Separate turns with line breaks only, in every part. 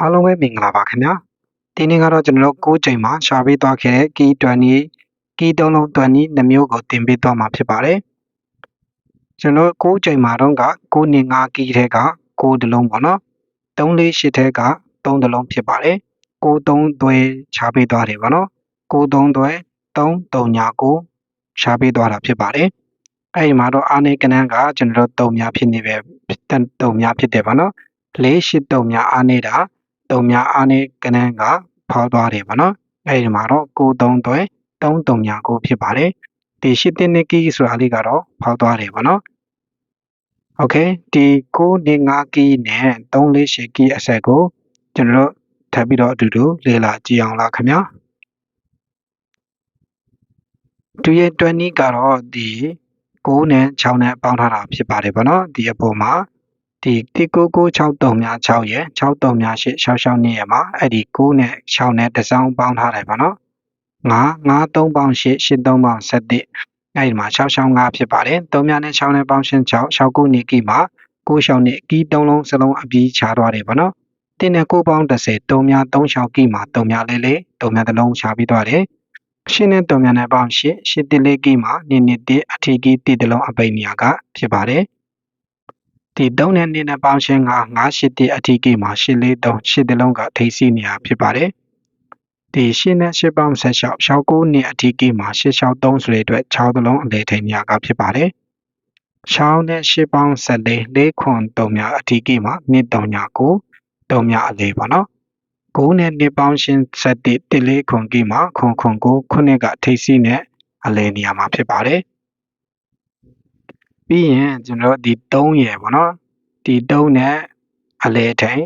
အားလုံးပဲမင်္ဂလာပါခင်ဗျာဒီနေ့ကတော့ကျွန်တော်တို့6ချိန်မှာရှာပေးသွားခဲ့တဲ့ key 20 key သုံးလုံး20နှစ်မျိုးကိုတင်ပေးသွားမှာဖြစ်ပါတယ်ကျွန်တော်6ချိန်မှာတော့က9နေ5 key ထဲက9တလုံးပေါ့နော်3 4 8ထဲက3တလုံးဖြစ်ပါတယ်9 3သွဲရှာပေးသွားတယ်ပေါ့နော်9 3သွဲ3 3ညာ9ရှာပေးသွားတာဖြစ်ပါတယ်အဲ့ဒီမှာတော့အာနေကနန်းကကျွန်တော်တို့3များဖြစ်နေပဲ3များဖြစ်တယ်ပေါ့နော်4 8 3များအာနေတာ တုံများအားနဲ့ကနန်းကဖောက်သွားတယ်ပေါ့နော်အဲဒီမှာတော့ကို3သွဲ3တုံများကိုဖြစ်ပါတယ်ဒီရှစ်တင်နကီဆိုတာလေးကတော့ဖောက်သွားတယ်ပေါ့နော်โอเคဒီ9နေ5ကီနဲ့3 4 8ကီအဆက်ကိုကျွန်တော်တို့ထပ်ပြီးတော့အတူတူလေ့လာကြည့်အောင်လားခင်ဗျာသူရဲ့20ကတော့ဒီ9နဲ့6နဲ့ပေါင်းထားတာဖြစ်ပါတယ်ပေါ့နော်ဒီအပေါ်မှာ ဒီ19963များ6ရယ်63များ8 66နှစ်ရယ်မှာအဲ့ဒီ9နဲ့6နဲ့တစ်စောင်းပေါင်းထားတယ်ပေါ့နော်9 93ပေါင်း8 83ပေါင်း7အဲ့ဒီမှာ665ဖြစ်ပါတယ်3များနဲ့6နဲ့ပေါင်းရှင်း6 69နှစ်ကီမှာ9ရှောင်းနှစ်ကီ3လုံးစလုံးအပြီးခြားသွားတယ်ပေါ့နော်တင်းနဲ့9ပေါင်း30 3များ3ရှောင်းကီမှာ3များလေးလေး3များတစ်လုံးခြားပြီးသွားတယ်ရှင်းနဲ့3များနဲ့ပေါင်း8 8တိလေးကီမှာနည်းနည်းတအထီကီတိတစ်လုံးအပိတ်နေရာကဖြစ်ပါတယ် ဒီ3နဲ့2နဲ့ပေါင်းရှင်းက981အထီးကိမှာ843 8တလုံးကထိစီနေရဖြစ်ပါတယ်။ဒီ8နဲ့8ပေါင်း16 69နှစ်အထီးကိမှာ863ဆိုတဲ့အတွက်6တလုံးအလေထိန်နေရကဖြစ်ပါတယ်။6နဲ့8ပေါင်း14 4ခွန်3များအထီးကိမှာ2 3ညာ9 3များအလေပေါ့နော်။9နဲ့2ပေါင်းရှင်း7 1 4ခွန်ကိမှာခွန်ခွန်9ခုနှစ်ကထိစီနဲ့အလေနေရမှာဖြစ်ပါတယ်။ ပြီးရင်ကျွန်တော်ဒီ3ရယ်ပေါ့နော်ဒီ3နဲ့အလဲထိန်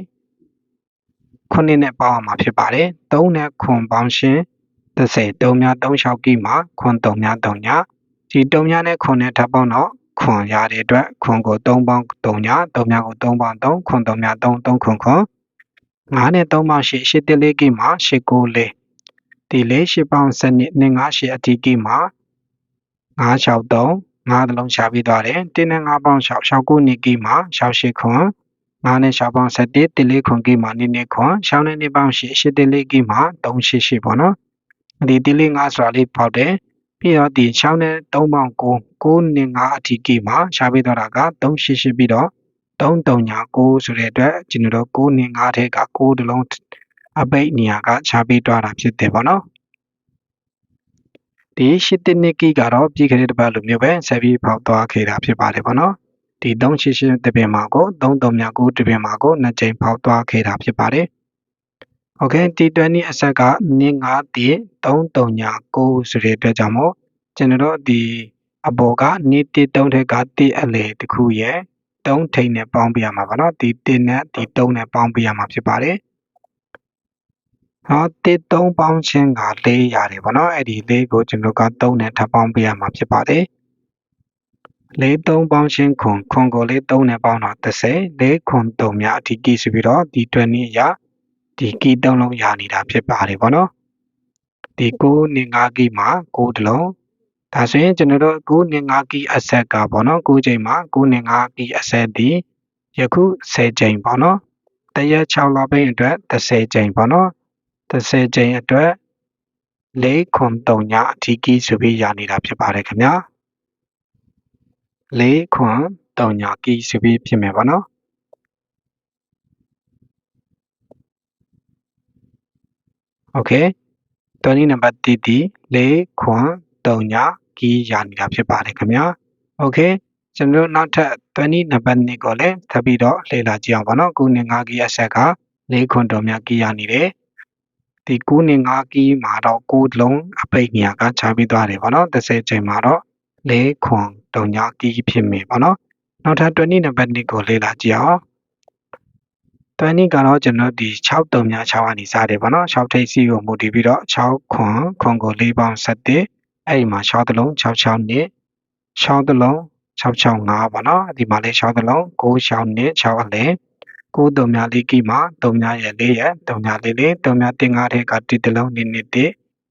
ခုနှစ်နဲ့ပေါင်းအောင်မှာဖြစ်ပါတယ်3နဲ့ခွန်ပေါင်းရှင်း30 3များ3လျှောက်ကီမှာခွန်3များ3ညာဒီ3များနဲ့ခွန်နဲ့ထပ်ပေါင်းတော့ခွန်ရတဲ့အတွက်ခွန်ကို3ပေါင်း3ညာ3များကို3ပေါင်း3ခွန်3များ3 3ခွန်ခွန်9နဲ့3ပေါင်း8 8တက်လေးကီမှာ8 9 4ဒီလေး8ပေါင်း7နှစ်2 5 8အတီကီမှာ 9 6 3ငါးတလုံးရှာပြီးသွားတယ်တင်းနဲ့ငါးပေါင်း6 6ခုနှစ်ကီမှာ6ရှိခွန်ငါးနဲ့6ပေါင်း7တလေးခွန်ကီမှာနိနေခွန်6နဲ့2ပေါင်း8 8တလေးကီမှာ3ရှိရှိပေါ့နော်ဒီတလေး5ဆိုတာလေးပေါက်တယ်ပြီးတော့ဒီ6နဲ့3ပေါင်း9 9နဲ့5အထိကီမှာရှာပြီးသွားတာက3ရှိရှိပြီးတော့3 3ညာ9ဆိုတဲ့အတွက်ကျွန်တော်တို့9နဲ့5ထဲက9တလုံးအပိတ်နေရာကရှာပြီးသွားတာဖြစ်တယ်ပေါ့နော် ဒီရှစ်တစ်နှစ်ကီကတော့ပြီးခဲ့တဲ့တစ်ပတ်လိုမျိုးပဲဆက်ပြီးဖောက်သွားခဲ့တာဖြစ်ပါတယ်ပေါ့နော်ဒီ388တပင်မှာကို3329တပင်မှာကိုနှစ်ကြိမ်ဖောက်သွားခဲ့တာဖြစ်ပါတယ်โอเค T20 အဆက်က25တိ3339ဆိုတဲ့အတွက်ကြောင့်မို့ကျွန်တော်တို့ဒီအပေါ်ကနေ့1 3ထက်ကတိအလေတစ်ခုရဲ့3ထိန်နဲ့ပေါင်းပြရမှာပါเนาะဒီ1နဲ့ဒီ3နဲ့ပေါင်းပြရမှာဖြစ်ပါတယ် ဟောတစ်3ပေါင်းချင်းက4ရတယ်ဗောနော်အဲ့ဒီ4ကိုကျွန်တော်က3နဲ့ထပ်ပေါင်းပေးရမှာဖြစ်ပါတယ်4 3ပေါင်းချင်းခွန်ခွန်ကိုလေး3နဲ့ပေါင်းတော့30 4ခွန်3များအထိကီဆိုပြီးတော့ဒီ20အရာဒီကီ3လုံးရနေတာဖြစ်ပါတယ်ဗောနော်ဒီ9နဲ့5ကီမှာ9တလုံးဒါဆိုရင်ကျွန်တော်တို့9နဲ့5ကီအဆက်ကဗောနော်9ချိန်မှာ9နဲ့5ကီအဆက်ဒီယခု10ချိန်ဗောနော်တရက်6လပိတ်အတွက်30ချိန်ဗောနော် 30ကြိမ်အတွက်၄ခွန်3ညအထီးကီးဆိုပြီးရနေတာဖြစ်ပါတယ်ခင်ဗျာ၄ခွန်3ညကီးဆိုပြီးဖြစ်မယ်ပေါ့နော်โอเคတော်นี้နံပါတ်1ဒီ၄ခွန်3ညကီးရနေတာဖြစ်ပါတယ်ခင်ဗျာโอเคကျွန်တော်နောက်ထပ်20နံပါတ်2ကိုလည်းထပ်ပြီးတော့လေ့လာကြည့်အောင်ပါနော်ခုနှစ်5ကီးအဆက်က၄ခွန်3ညကီးရနေတယ် ဒီ9နဲ့5ကီးမှာတော့9လုံးအပိတ်နေရာကခြားပြီးသွားတယ်ပေါ့နော်30ချိန်မှာတော့၄ခွန်တုံညာကီးဖြစ်မယ်ပေါ့နော်နောက်ထပ်20နံပါတ်2ကိုလေ့လာကြည့်အောင်20ကတော့ကျွန်တော်ဒီ6တုံညာ6ကနေစတယ်ပေါ့နော်6ထိပ်စီကိုမူတည်ပြီးတော့6ခွန်ခွန်ကို4ပေါင်း7အဲ့ဒီမှာ6တလုံး66နှစ်6တလုံး665ပေါ့နော်ဒီမှာလေး6တလုံး9 6နှစ်6အလဲ ကိုးတုံများလေးကီမှာတုံများရဲ့လေးရဲ့တုံများလေးလေးတုံများတင်ငါးထဲကတစ်တလုံးနှစ်နှစ်တစ်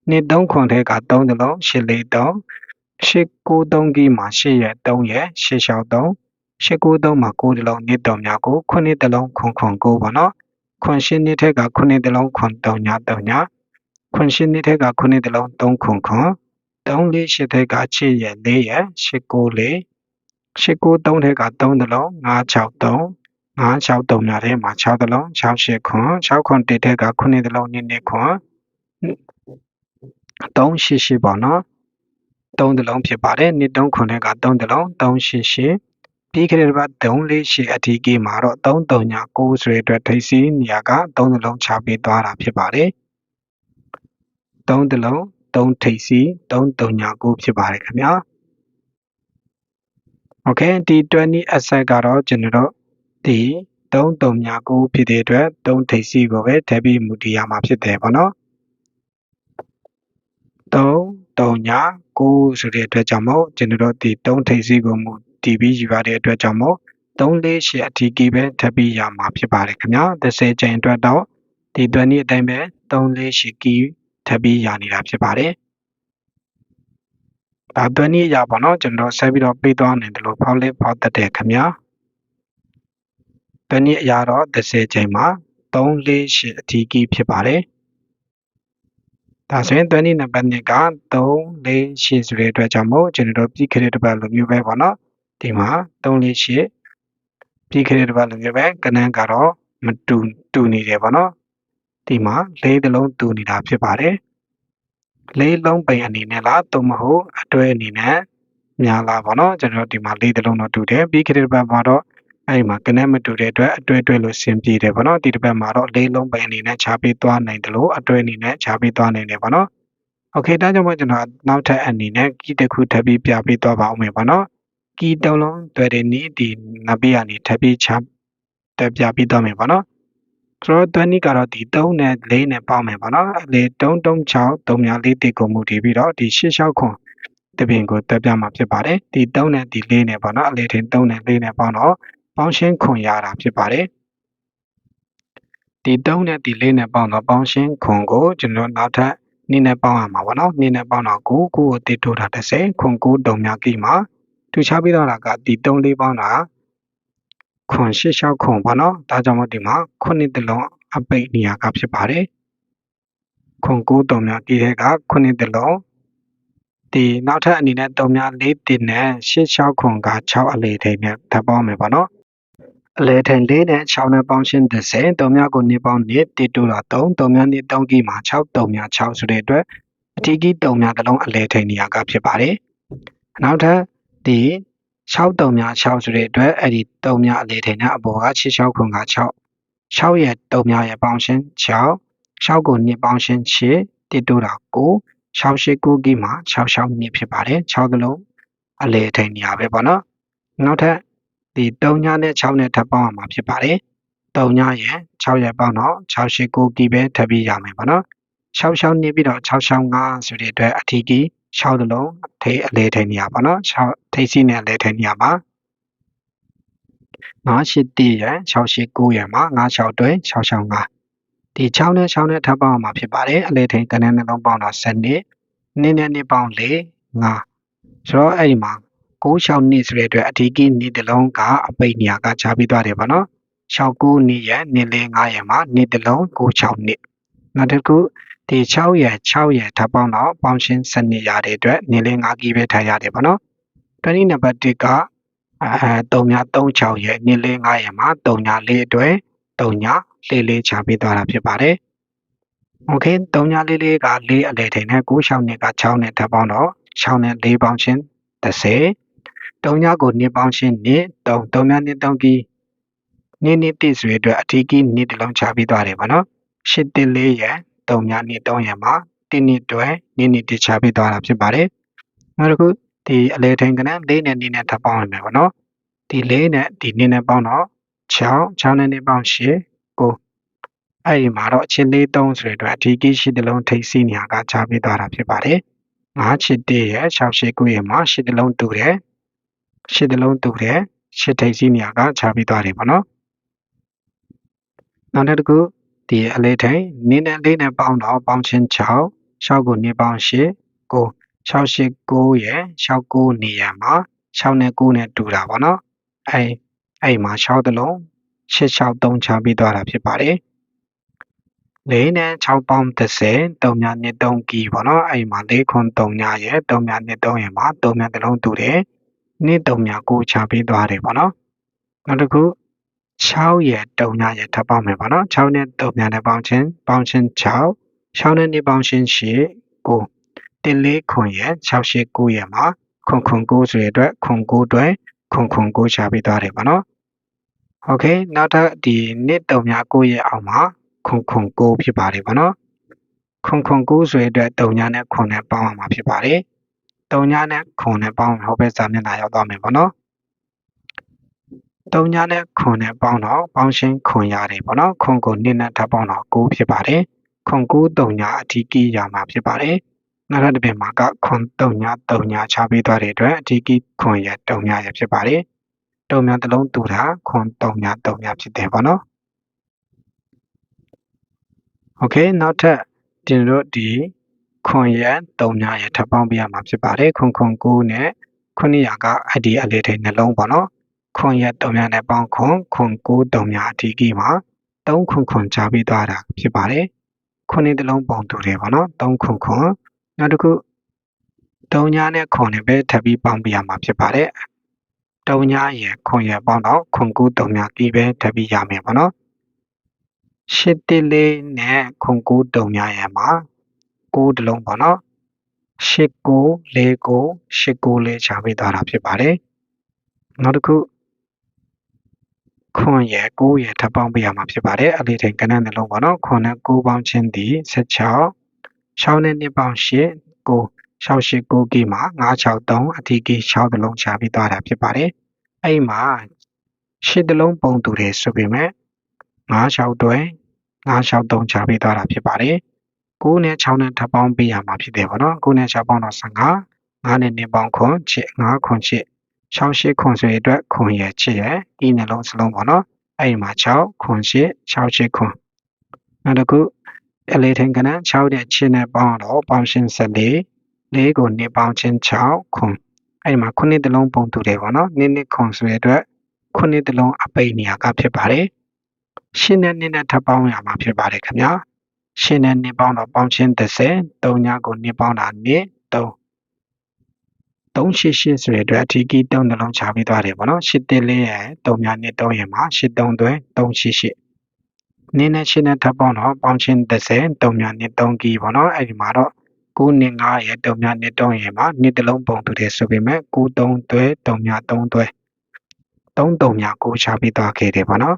နှစ်သုံးခွန်ထဲကသုံးတလုံးရှစ်လေးသုံးရှစ်ကိုးသုံးကီမှာရှစ်ရဲ့သုံးရဲ့ရှစ်လျှောက်သုံးရှစ်ကိုးသုံးမှာကိုးတလုံးနှစ်တုံများကိုခုနှစ်တလုံးခွန်ခွန်ကိုးပါနော်ခွန်ရှင်းနှစ်ထက်ကခုနှစ်တလုံးခွန်3ညာ3ညာခွန်ရှင်းနှစ်ထက်ကခုနှစ်တလုံး3ခွန်ခွန်3လေး8ထက်က6ရက်4ရက်8 9လေး8 9 3ထက်က3တလုံး5 6 3 563နာထဲမှာ6တလုံး68ခွန်6ခွန်တိထက်က9တလုံး2နှစ်ခွန်388ပေါ့နော်3တလုံးဖြစ်ပါတယ်နှစ်3ခွန်က3တလုံး388ပြီးခဲ့တဲ့ဘက်348အထီးကမှာတော့339ဆိုတဲ့အတွက်ထိပ်စီးနေရာက3တလုံးချပေးသွားတာဖြစ်ပါတယ်3တလုံး3ထိပ်စီး339ဖြစ်ပါတယ်ခင်ဗျာ Okay ဒီ20 asset ကတော့ကျွန်တော် တို့ဒီ3 3ညာ9ဖြစ်တဲ့အတွက်3ထိပ်စီးကိုပဲထည့်ပြီးမူတည်ရမှာဖြစ်တယ်ပေါ့နော်3 3ညာ9ဆိုတဲ့အတွက်ကြောင့်မို့ကျွန်တော်တို့ဒီ3ထိပ်စီးကိုမူတည်ပြီးယူရတဲ့အတွက်ကြောင့်မို့3 4 8အထီးကြီးပဲထပ်ပြီးရမှာဖြစ်ပါတယ်ခင်ဗျာ30ချိန်အတွက်တော့ဒီတွက်နည်းအတိုင်းပဲ3 4 8ကီထပ်ပြီးရနေတာဖြစ်ပါတယ်ဒါတွက်နည်းအရာပေါ့နော်ကျွန်တော်ဆက်ပြီးတော့ပေးသွားနိုင်တယ်လို့ဖောက်လေးဖောက်တတ်တယ်ခင်ဗျာ တွက်နည်းအရာတော့30ချိန်မှာ3 4 8အထီးကြီးဖြစ်ပါတယ်ဒါဆိုရင်20နံပါတ်2က3 4 8ဆိုတဲ့အတွက်ကြောင့်မို့ကျွန်တော်တို့ပြီးခဲ့တဲ့တစ်ပတ်လိုမျိုးပဲပေါ့နော်ဒီမှာ3 4 8ပြီးခဲ့တဲ့တစ်ပတ်လိုမျိုးပဲကနန်းကတော့မတူတူနေတယ်ပေါ့နော်ဒီမှာလေးသလုံးတူနေတာဖြစ်ပါတယ်လေးလုံးပိန်အနေနဲ့လားသို့မဟုတ်အတွဲအနေနဲ့များလားပေါ့နော်ကျွန်တော်ဒီမှာလေးသလုံးတော့တူတယ်ပြီးခဲ့တဲ့တစ်ပတ်မှာတော့ အဲ့ဒီမှာကနန်းမတူတဲ့အတွက်အတွဲတွဲလို့ဆင်ပြေတယ်ပေါ့နော်ဒီတစ်ပတ်မှာတော့လေးလုံးပိန်အနေနဲ့ခြားပေးသွားနိုင်တယ်လို့အတွဲအနေနဲ့ခြားပေးသွားနိုင်တယ်ပေါ့နော်โอเคဒါကြောင့်မို့ကျွန်တော်နောက်ထပ်အနေနဲ့ကီတစ်ခုထပ်ပြီးပြပေးသွားပါဦးမယ်ပေါ့နော်ကီတုံးလုံးတွေ့တဲ့နီးဒီနဘေးကနေထပ်ပြီးချတက်ပြပေးသွားမယ်ပေါ့နော်ဆိုတော့တွန်းနီးကတော့ဒီ3နဲ့4နဲ့ပေါင်းမယ်ပေါ့နော်အလေ336 354တိကိုမူတည်ပြီးတော့ဒီ86ခွန်တပင်ကိုတက်ပြမှာဖြစ်ပါတယ်ဒီ3နဲ့ဒီ4နဲ့ပေါ့နော်အလေထင်3နဲ့4နဲ့ပေါင်းတော့ ပေါင်းရှင်းခွန်ရတာဖြစ်ပါတယ်ဒီ3နဲ့ဒီ4နဲ့ပေါင်းတော့ပေါင်းရှင်းခွန်ကိုကျွန်တော်နောက်ထပ်နည်းနဲ့ပေါင်းရမှာပေါ့နော်နည်းနဲ့ပေါင်းတော့9 9ကိုတိထိုးတာ30ခွန်9တုံများကိမှာထူခြားပြီးတော့တာကဒီ3 4ပေါင်းတာခွန်86ခွန်ပေါ့နော်ဒါကြောင့်မို့ဒီမှာခုနှစ်တလုံးအပိတ်နေရာကဖြစ်ပါတယ်ခွန်9တုံများဒီထဲကခုနှစ်တလုံးဒီနောက်ထပ်အနေနဲ့တုံများ4တင်နဲ့86ခွန်က6အလေထိန်နဲ့ထပ်ပေါင်းမယ်ပေါ့နော် အလေထိန်4နဲ့6နဲ့ပေါင်းရှင်း30တုံများကိုနေပေါင်းနေတိတူတာ3တုံများနေ3ကီမှာ6တုံများ6ဆိုတဲ့အတွက်အထီးကြီးတုံများတစ်လုံးအလေထိန်နေရာကဖြစ်ပါတယ်နောက်ထပ်ဒီ6တုံများ6ဆိုတဲ့အတွက်အဲ့ဒီတုံများအလေထိန်နဲ့အပေါ်က66ခွန်က6 6ရဲ့တုံများရဲ့ပေါင်းရှင်း6 6ကို2ပေါင်းရှင်း8တိတိုးတာ9 6 8 9ကီမှာ6 6 2ဖြစ်ပါတယ်6ကလုံးအလေထိန်နေရပဲပေါ့နော်နောက်ထပ် ဒီ3ညနဲ့6နဲ့ထပ်ပေါင်းရမှာဖြစ်ပါတယ်3ညရဲ့6ရဲ့ပေါင်းတော့6 8 9ကီပဲထပ်ပြီးရမယ်ပေါ့နော်6 6နေပြီးတော့6 6 5ဆိုတဲ့အတွက်အထီးကြီး6တလုံးထိအလေထိန်နေရပါတော့6ထိစီနဲ့အလေထိန်နေရပါ981ရယ်689ရယ်မှာ96တွဲ665ဒီ6နဲ့6နဲ့ထပ်ပေါင်းမှာဖြစ်ပါတယ်အလေထိန်ကနန်းနှလုံးပေါင်းတော့7နှစ်နှစ်နဲ့နှစ်ပေါင်း4 5ဆိုတော့အဲ့ဒီမှာ 96နှစ်ဆိုတဲ့အတွက်အထီးကြီးနှစ်တလုံးကအပိတ်နေရာကခြားပြီးသွားတယ်ပေါ့နော်69နှစ်ရယ်နှစ်လေး9ရယ်မှာနှစ်တလုံး96နှစ်နောက်တစ်ခုဒီ6ရယ်6ရယ်ထပ်ပေါင်းတော့ပေါင်းရှင်းစနစ်ရတဲ့အတွက်နေလေး5ကီးပဲထားရတယ်ပေါ့နော်20နံပါတ်1ကအဲ3ည36ရယ်နေလေး5ရယ်မှာ3ည4အတွက်3ညလေးလေးချပေးသွားတာဖြစ်ပါတယ်โอเค3ညလေးလေးက4အလဲထိန်နဲ့9 6နှစ်က6နဲ့ထပ်ပေါင်းတော့6နဲ့4ပေါင်းရှင်း30 3ညကို2ပေါင်းရှင်း2 3 3ည2 3ကီးနေ့နေ့တိဆိုရအတွက်အထီးကြီးနေ့တစ်လုံးချပေးသွားတယ်ပေါ့နော်8တိ4ရယ်3ညနေ3ရက်မှာတင်းနှစ်တွဲနေနေတခြားပေးသွားတာဖြစ်ပါတယ်။နောက်တစ်ခုဒီအလဲထိန်ကနန်း၄နဲ့နေနဲ့ထပ်ပေါင်းရမယ်ပေါ့နော်။ဒီ၄နဲ့ဒီနေနဲ့ပေါင်းတော့6 6နဲ့နေပေါင်း8 9အဲ့ဒီမှာတော့အချင်းလေး3ဆိုတဲ့အတွက်အထီးကြီးရှိတလုံးထိပ်စီးနေရာကခြားပေးသွားတာဖြစ်ပါတယ်။ငါးချစ်တရဲ့6ရှိ9ရဲ့မှာရှစ်တလုံးတူတယ်။ ရှစ်တလုံးတူတယ်ရှစ်ထိပ်စီးနေရာကခြားပေးသွားတယ်ပေါ့နော်။နောက်တစ်ခုဒီအလေးထိန်နင်းနဲ့လေးနဲ့ပေါင်းတော့ပေါင်းချင်း6 6ကို2ပေါင်း8 9 6 8 9ရဲ့6 9နေရာမှာ6နဲ့9နဲ့တူတာပေါ့နော်အဲအဲ့မှာ6တလုံး8 6 3ချပြီးသွားတာဖြစ်ပါတယ်၄နဲ့6ပေါင်း30 3ညနှစ်3ကီပေါ့နော်အဲ့မှာ၄ခွန်3ညရဲ့3ညနှစ်3ရဲ့မှာ3ညတစ်လုံးတူတယ် နှစ်3ညကိုချပေးသွားတယ်ပေါ့နော်နောက်တစ်ခု6ရဲ့3ညရဲ့ထပ်ပေါင်းမယ်ပေါ့နော်6နဲ့3ညနဲ့ပေါင်းချင်းပေါင်းချင်း6 6နဲ့နှစ်ပေါင်းချင်း8 9တင်လေးခွန်ရဲ့6 8 9ရဲ့မှာခွန်ခွန်9ဆိုရတဲ့အတွက်ခွန်9အတွက်ခွန်ခွန်9ချပေးသွားတယ်ပေါ့နော်โอเคနောက်ထပ်ဒီနှစ်3ည9ရဲ့အောက်မှာခွန်ခွန်9ဖြစ်ပါတယ်ပေါ့နော်ခွန်ခွန်9ဆိုရတဲ့အတွက်3ညနဲ့ခွန်နဲ့ပေါင်းအောင်မှာဖြစ်ပါတယ် 3ညနဲ့ခွန်နဲ့ပေါင်းဟောဘက်စာမျက်နှာရောက်သွားမယ်ပေါ့နော်3ညနဲ့ခွန်နဲ့ပေါင်းတော့ပေါင်းရှင်းခွန်ရတယ်ပေါ့နော်ခွန်ကိုနှစ်နဲ့ထပ်ပေါင်းတော့9ဖြစ်ပါတယ်ခွန်9 3ညအထီးကြီးရမှာဖြစ်ပါတယ်နောက်ထပ်တစ်ပြင်မှာကခွန်3ည3ညချပေးသွားတဲ့အတွက်အထီးကြီးခွန်ရ3ညရဖြစ်ပါတယ်တုံများတစ်လုံးတူတာခွန်3ည3ညဖြစ်တယ်ပေါ့နော်โอเคနောက်ထပ်ကျွန်တော်တို့ဒီ ခွန်ရ3ညရထပ်ပေါင်းပြရမှာဖြစ်ပါတယ်ခွန်ခွန်9နဲ့900ကအဲ့ဒီအလေးထိနှလုံးပေါ့နော်ခွန်ရ3ညနဲ့ပေါင်းခွန်ခွန်9 3ညအထီးကြီးမှာ3ခွန်ခွန်ချပေးသွားတာဖြစ်ပါတယ်ခွန်နေတစ်လုံးပုံတူတယ်ပေါ့နော်3ခွန်ခွန်နောက်တစ်ခု3ညနဲ့ခွန်နဲ့ပဲထပ်ပြီးပေါင်းပြရမှာဖြစ်ပါတယ်တုံညာရယ်ခွန်ရယ်ပေါင်းတော့ခွန်ကူတုံညာကီးပဲထပ်ပြီးရမယ်ပေါ့နော်ရှစ်တိလေးနဲ့ခွန်ကူတုံညာရယ်မှာ ကိုးတလုံးပေါ့နော်ရှစ်ကိုလေးကိုရှစ်ကိုလေးချပေးသွားတာဖြစ်ပါတယ်နောက်တစ်ခုခွန်ရယ်ကိုးရယ်ထပ်ပေါင်းပေးရမှာဖြစ်ပါတယ်အလေးထိန်ကနန်းနှလုံးပေါ့နော်ခွန်နဲ့ကိုးပေါင်းချင်းဒီ16 6နဲ့2ပေါင်း8 9 689ကီမှာ963အထီးကီ6တလုံးချပြီးသွားတာဖြစ်ပါတယ်။အဲ့မှာ8တလုံးပုံတူတယ်ဆိုပေမဲ့96တွဲ963ချပြီးသွားတာဖြစ်ပါတယ်။ 9နဲ့6နဲ့ထပ်ပေါင်းပေးရမှာဖြစ်တယ်ပေါ့နော်။9နဲ့6ပေါင်းတော့15 9နဲ့2ပေါင်းခွန်ချစ်9ခွန်ချစ်68ခွန်ဆိုရအတွက်ခွန်ရချစ်ရဤနှလုံးစလုံးပေါ့နော်။အဲ့မှာ6ခွန်ချစ်68ခွန်နောက်တစ်ခုအလေးထိန်ကနန်း6တဲ့ချင်းနဲ့ပေါင်းတော့ပေါင်းရှင်း14လေးကိုနှစ်ပေါင်းချင်း6ခွန်အဲ့ဒီမှာခုနှစ်တလုံးပုံတူတယ်ပေါ့နော်နှစ်နှစ်ခွန်ဆိုတဲ့အတွက်ခုနှစ်တလုံးအပိတ်နေရာကဖြစ်ပါတယ်ရှင်းနဲ့နှစ်နဲ့ထပ်ပေါင်းရမှာဖြစ်ပါတယ်ခင်ဗျာ ရှင်းနဲ့နှစ်ပေါင်းတော့ပေါင်းချင်း30သုံးညကိုနှစ်ပေါင်းတာနှစ်3 388ဆိုတဲ့အတွက်အထီးကြီးတုံးနှလုံးချပြီးသွားတယ်ပေါ့နော်8တက်လေးရဲ့3ညနှစ်3ရဲ့မှာ83တွဲ388နင်းနဲ့ရှင်းနဲ့ထပ်ပေါင်းတော့ပေါင်းချင်း30 3ညနှစ်3ကီပေါ့နော်အဲ့ဒီမှာတော့9နှစ်9ရဲ့3ညနှစ်3ရဲ့မှာနှစ်တလုံးပုံတူတယ်ဆိုပေမဲ့9 3တွဲ3ည3တွဲ3 3ည9ချပြီးသွားခဲ့တယ်ပေါ့နော်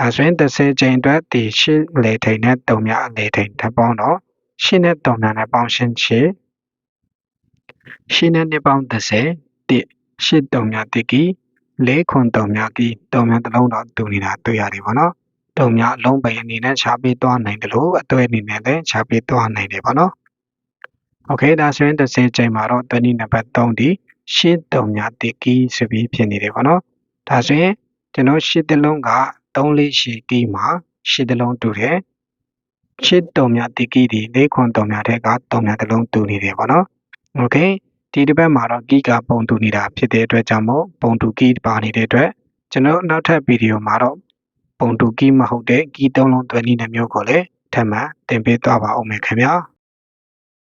ဒါဆိုရင်30ချိန်အတွက်ဒီ8လေထိန်နဲ့3ညအလေထိန်ထပ်ပေါင်းတော့8နဲ့3ညနဲ့ပေါင်းရှင်း8ရှင်းနဲ့နှစ်ပေါင်း30တစ်ရှစ်တုံမြတစ်ကီလေးခွန်တုံမြကီတုံမြတစ်လုံးတော့တူနေတာတွေ့ရတယ်ပေါ့နော်တုံမြအလုံးပိန်အနေနဲ့ခြားပေးသွားနိုင်တယ်လို့အတွေ့အနေနဲ့လည်းခြားပေးသွားနိုင်တယ်ပေါ့နော်โอเคဒါဆိုရင်30ချိန်မှာတော့20နံပါတ်3ဒီရှစ်တုံမြတစ်ကီဆိုပြီးဖြစ်နေတယ်ပေါ့နော်ဒါဆိုရင်ကျွန်တော်ရှစ်တလုံးက ၃လေးရှိတီးမှာရှိတလုံးတူတယ်။ရှစ်တုံမြတိကိဒီလေးခွန်တုံမြတဲ့ကတုံမြတလုံးတူနေတယ်ပေါ့နော်။ Okay ဒီတစ်ပတ်မှာတော့ကိကပုံတူနေတာဖြစ်တဲ့အတွက်ကြောင့်မို့ပုံတူကိပါနေတဲ့အတွက်ကျွန်တော်နောက်ထပ်ဗီဒီယိုမှာတော့ပုံတူကိမဟုတ်တဲ့ကိသုံးလုံးသွင်းနည်းမျိုးကိုလည်းထပ်မံတင်ပေးသွားပါဦးမယ်ခင်ဗျာ။